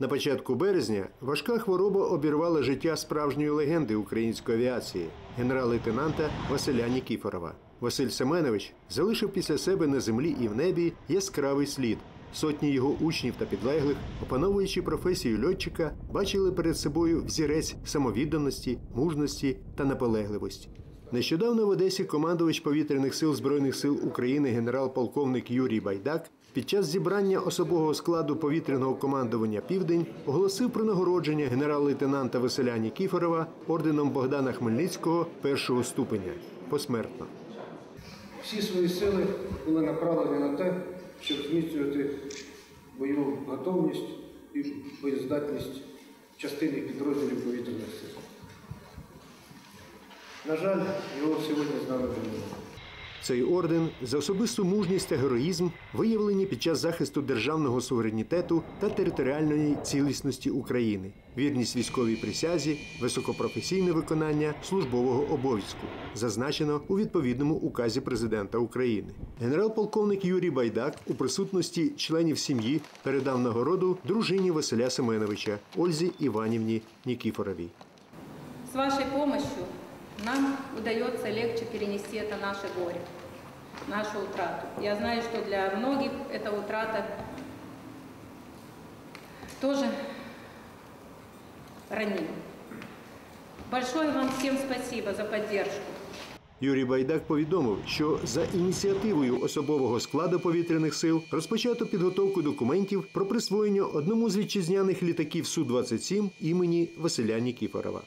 На початку березня важка хвороба обірвала життя справжньої легенди української авіації генерал-лейтенанта Василя Нікіфорова. Василь Семенович залишив після себе на землі і в небі яскравий слід. Сотні його учнів та підлеглих, опановуючи професію льотчика, бачили перед собою взірець самовідданості, мужності та наполегливості. Нещодавно в Одесі командувач повітряних сил Збройних сил України генерал-полковник Юрій Байдак під час зібрання особового складу повітряного командування Південь оголосив про нагородження генерал-лейтенанта Василя Нікіфорова орденом Богдана Хмельницького першого ступеня посмертно. Всі свої сили були направлені на те, щоб зміцнювати бойову готовність і боєздатність частини підрозділів повітряних. На жаль, його сьогодні з нами немає. Цей орден за особисту мужність та героїзм виявлені під час захисту державного суверенітету та територіальної цілісності України, вірність військовій присязі, високопрофесійне виконання службового обов'язку, зазначено у відповідному указі президента України. Генерал-полковник Юрій Байдак у присутності членів сім'ї передав нагороду дружині Василя Семеновича Ользі Іванівні Нікіфоровій. С вашей помощью нам удается легче перенести это наше горе, нашу утрату. Я знаю, что для многих эта утрата тоже ранима. Большое вам всем спасибо за поддержку. Юрій Байдак повідомив, що за ініціативою особового складу повітряних сил розпочато підготовку документів про присвоєння одному з вітчизняних літаків Су-27 імені Василя Нікіфорова.